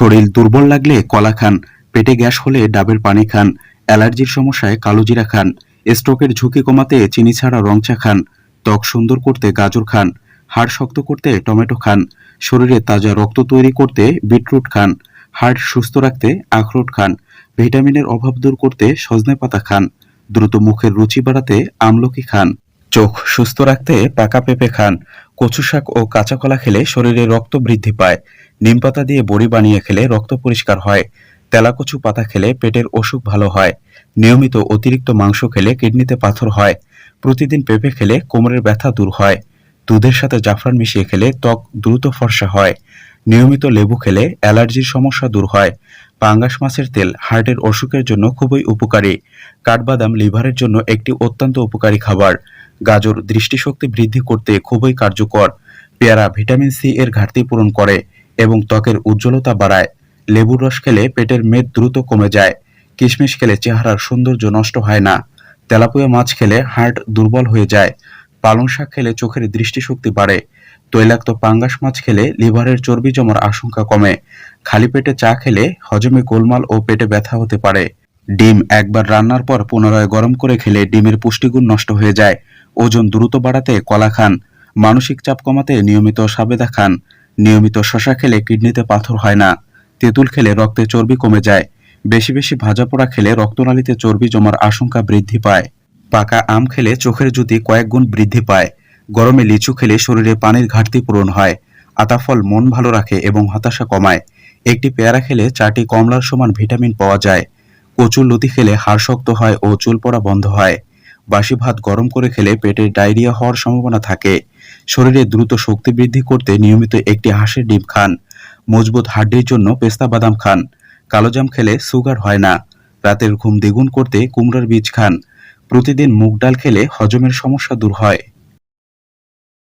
শরীর দুর্বল লাগলে কলা খান, পেটে গ্যাস হলে ডাবের পানি খান, অ্যালার্জির সমস্যায় কালোজিরা খান, স্ট্রোকের ঝুঁকি কমাতে চিনি ছাড়া রং চা খান, ত্বক সুন্দর করতে গাজর খান, হাড় শক্ত করতে টমেটো খান, শরীরে তাজা রক্ত তৈরি করতে বিটরুট খান, হাড় সুস্থ রাখতে আখরোট খান, ভিটামিনের অভাব দূর করতে সজনে পাতা খান, দ্রুত মুখের রুচি বাড়াতে আমলকি খান। চোখ সুস্থ রাখতে পাকা পেঁপে খান। কচু শাক ও কাঁচা কলা খেলে শরীরে রক্ত বৃদ্ধি পায়। নিম পাতা দিয়ে বড়ি বানিয়ে খেলে রক্ত পরিষ্কার হয়। তেলাকচু পাতা খেলে পেটের অসুখ ভালো হয়। নিয়মিত অতিরিক্ত মাংস খেলে কিডনিতে পাথর হয়। প্রতিদিন পেঁপে খেলে কোমরের ব্যথা দূর হয়। দুধের সাথে জাফরান মিশিয়ে খেলে ত্বক দ্রুত ফর্সা হয়। নিয়মিত লেবু খেলে অ্যালার্জির সমস্যা দূর হয়। পাঙ্গাস মাছের তেল হার্টের অসুখের জন্য খুবই উপকারী। কাঠবাদাম লিভারের জন্য একটি অত্যন্ত উপকারী খাবার। গাজর দৃষ্টিশক্তি বৃদ্ধি করতে খুবই কার্যকর। পেয়ারা ভিটামিন সি এর ঘাটতি পূরণ করে এবং ত্বকের উজ্জ্বলতা বাড়ায়। লেবুর রস খেলে পেটের মেদ দ্রুত কমে যায়। কিশমিশ খেলে চেহারার সৌন্দর্য নষ্ট হয় না। তেলাপুয়া মাছ খেলে হার্ট দুর্বল হয়ে যায়। পালং শাক খেলে চোখের দৃষ্টিশক্তি বাড়ে। তৈলাক্ত পাঙ্গাস মাছ খেলে লিভারের চর্বি জমার আশঙ্কা কমে। খালি পেটে চা খেলে হজমে গোলমাল ও পেটে ব্যথা হতে পারে। ডিম একবার রান্নার পর পুনরায় গরম করে খেলে ডিমের পুষ্টিগুণ নষ্ট হয়ে যায়। ওজন দ্রুত বাড়াতে কলা খান, মানসিক চাপ কমাতে নিয়মিত সাবেদা খান, নিয়মিত শশা খেলে কিডনিতে পাথর হয় না, তেঁতুল খেলে রক্তে চর্বি কমে যায়, বেশি বেশি ভাজা পোড়া খেলে রক্তনালীতে চর্বি জমার আশঙ্কা বৃদ্ধি পায়। পাকা আম খেলে চোখের জ্যোতি কয়েক গুণ বৃদ্ধি পায়, গরমে লিচু খেলে শরীরে পানির ঘাটতি পূরণ হয়, আতাফল মন ভালো রাখে এবং হতাশা কমায়, একটি পেয়ারা খেলে চারটি কমলার সমান ভিটামিন পাওয়া যায়, কচুর লতি খেলে হাড় শক্ত হয় ও চুল পড়া বন্ধ হয়। বাসি ভাত গরম করে খেলে পেটে ডায়রিয়া হওয়ার সম্ভাবনা থাকে। শরীরে দ্রুত শক্তি বৃদ্ধি করতে নিয়মিত একটি হাঁসের ডিম খান। মজবুত হাড্ডির জন্য পেস্তা বাদাম খান। কালোজাম খেলে সুগার হয় না। রাতের ঘুম দ্বিগুণ করতে কুমড়ার বীজ খান। প্রতিদিন মুগ ডাল খেলে হজমের সমস্যা দূর হয়।